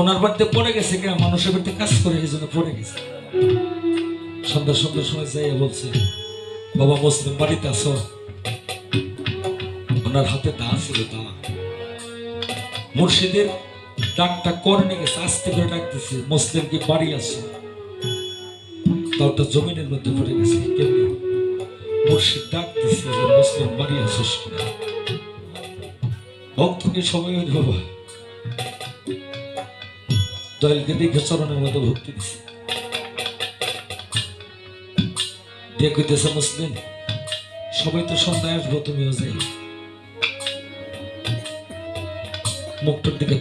ওনার বাড়িতে পড়ে গেছে কে মানুষের বাড়িতে কাজ করে, এই জন্য পড়ে গেছে। সন্ধ্যা সন্ধ্যার সময় যাইয়া বলছে, বাবা মুসলিম বাড়িতে আসো ওনার হাতে দা ছিল দা মুর্শিদের ডাকটা করে নিয়ে গেছে, আস্তে করে ডাক দিছে মুসলিম কি বাড়ি আছে? তাওটা জমিনের মধ্যে পড়ে গেছে, কেমনি? মুর্শিদ ডাক দিছে যে, মুসলিম বাড়ি আসিস কিনা? ভক্তকে হইল বাবা? দয়ালকে দেখে মধ্যে ভক্তি মুসলিম, সবাই তো সন্ধ্যায় আসব যাই মুখটার দিকে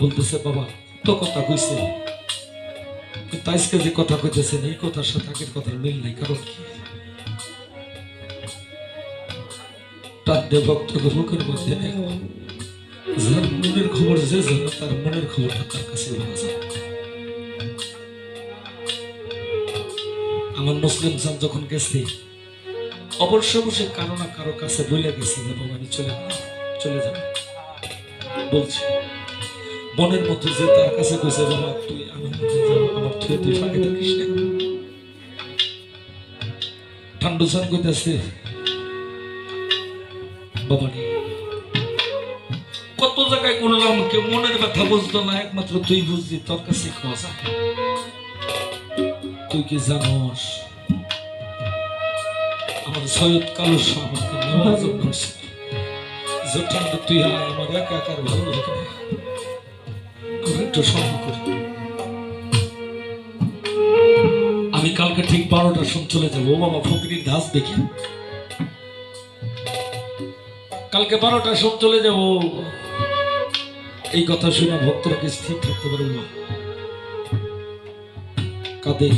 বলতেছে, বাবা, তো কথা কইছে। কিন্তু যে কথা কইতেছেন, এই কথার সাথে আগের কথার মিল নাই, কারণ কি? প্রান্তে ভক্তকে মুখের মধ্যে মনের খবর যে জানে তার মনের খবরটা তার কাছে আমার মুসলিম সান যখন গেছে, অবশ্য অবশ্যই কারও না কারও কাছে বলে গেছে যে বাবা আমি চলে চলে যাব। বলছি, মনের মতো যে তার কাছে কইছে বাবা, তুই আমার আমার তুই তুই ফাঁকে থাকিস না। ঠান্ডু সান কইতেছে, বাবা রে কত জায়গায় গুনলাম কেউ মনের ব্যথা বুঝতো না, একমাত্র তুই বুঝলি, তোর কাছে যায় তুই কি জানোস? আমার সৈয়দ কালো তুই আয় আমার একা একার ভালো। আমি একটু আমি কালকে ঠিক বারোটার সময় চলে যাব। ও বাবা ফকিরির ধাস দেখি। কালকে বারোটার সব চলে যাব। এই কথা শুনে ভক্তরা স্থির থাকতে পারব না। কাঁদে।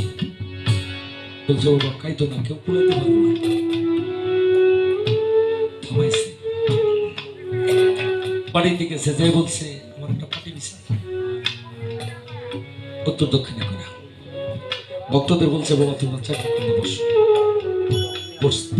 বলছে বাবা কাইতো না, কেউ কুলাতে পারব না। থামাইছে। বাড়িতে গেছে যে বলছে, আমার একটা পাটি দিছে উত্তর দক্ষিণে করে ভক্তদের বলছে, বাবা, তোমরা চাকরি করে বসো। বসছে।